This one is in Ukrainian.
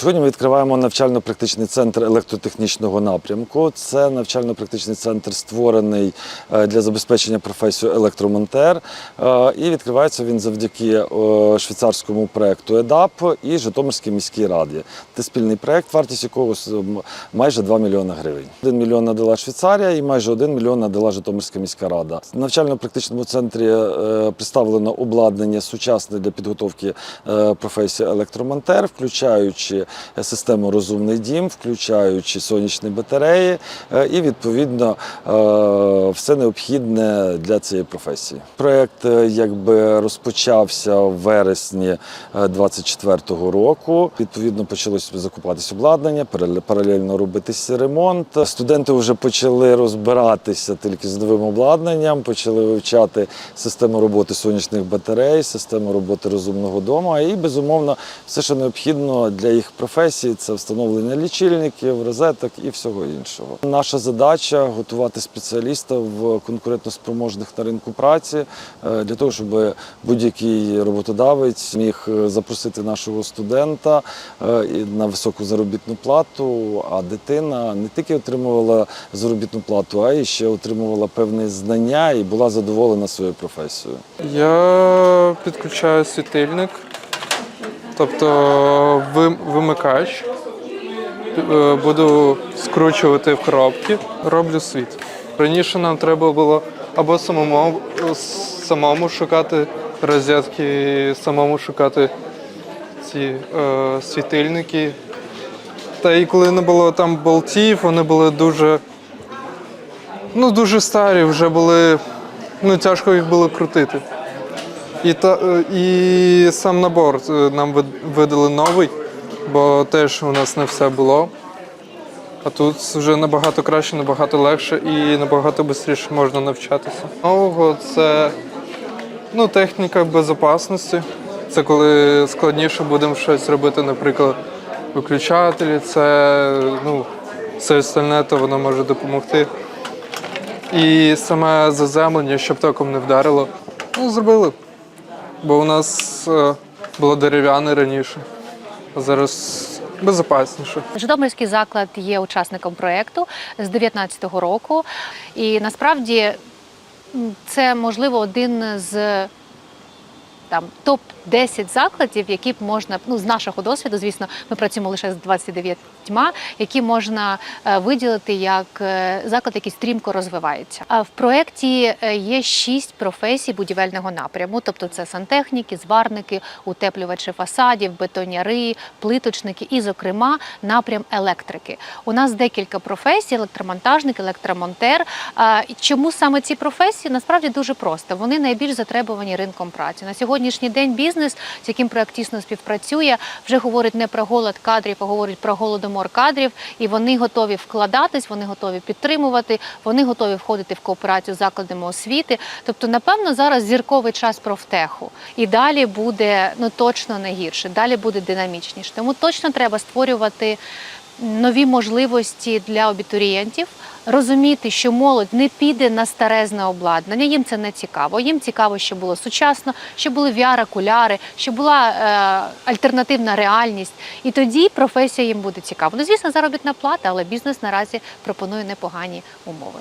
Сьогодні ми відкриваємо навчально-практичний центр електротехнічного напрямку. Це навчально-практичний центр створений е, для забезпечення професію електромонтер. Е, І відкривається він завдяки е, швейцарському проекту ЕДАП і Житомирській міській раді. Це спільний проект, вартість якого майже 2 мільйони гривень. 1 мільйон надала Швейцарія і майже 1 мільйон надала Житомирська міська рада. В навчально-практичному центрі представлено обладнання сучасне для підготовки професії електромонтер, включаючи систему Розумний дім, включаючи сонячні батареї е, і відповідно е, все необхідне для цієї професії. Проект е, якби розпочався в вересні 24-го року. Відповідно, почалося закупатись обладнання, паралельно робитися ремонт. Студенти вже почали розбиратися тільки з новим обладнанням, почали вивчати систему роботи сонячних батарей, систему роботи розумного дому. І безумовно, все, що необхідно для їх професії, це встановлення лічильників, розеток і всього іншого. Наша задача готувати спеціалістів конкурентоспроможних на ринку праці е, для того, щоб будь-який роботодавець міг е, запросити нашого студента е, на високу заробітну плату, а дитина не тільки отримувала заробітну плату, а й ще отримувала певні знання і була задоволена своєю професією. Я підключаю світильник, тобто вимикач. Е, Буду скручувати в коробки, роблю світ. Раніше нам треба було або самому, самому шукати розетки, самому шукати ці е, світильники. Та і коли не було там болтів, вони були дуже, ну, дуже старі, вже були, ну, тяжко їх було крутити. І, та, е, і сам набор е, нам видали новий, бо теж у нас не все було. А тут вже набагато краще, набагато легше і набагато швидше можна навчатися. Нового це ну, техніка безпечності. Це коли складніше будемо щось робити, наприклад, виключателі, це ну, все остальне, то воно може допомогти. І саме заземлення, щоб током не вдарило. Ну, зробили. Бо у нас е, було дерев'яне раніше, а зараз безпечніше. Житомирський заклад є учасником проєкту з 2019 року, і насправді це можливо один з там топ 10 закладів, які б можна ну з нашого досвіду, звісно, ми працюємо лише з 29, які можна е, виділити як е, заклад, який стрімко розвивається. А в проєкті е, є шість професій будівельного напряму, тобто це сантехніки, зварники, утеплювачі фасадів, бетоняри, плиточники і, зокрема, напрям електрики. У нас декілька професій: електромонтажник, електромонтер. Чому саме ці професії? Насправді дуже просто. Вони найбільш затребувані ринком праці. На сьогоднішній день бізнес, з яким проект тісно співпрацює, вже говорить не про голод кадрів, а говорить про голодомор кадрів, і вони готові вкладатись, вони готові підтримувати, вони готові входити в кооперацію з закладами освіти. Тобто, напевно, зараз зірковий час профтеху. І далі буде ну точно не гірше, далі буде динамічніше. Тому точно треба створювати нові можливості для абітурієнтів, розуміти, що молодь не піде на старезне обладнання. Їм це не цікаво. Їм цікаво, що було сучасно, що були VR-окуляри, що була е, альтернативна реальність. І тоді професія їм буде цікава. Ну, звісно, заробітна плата, але бізнес наразі пропонує непогані умови.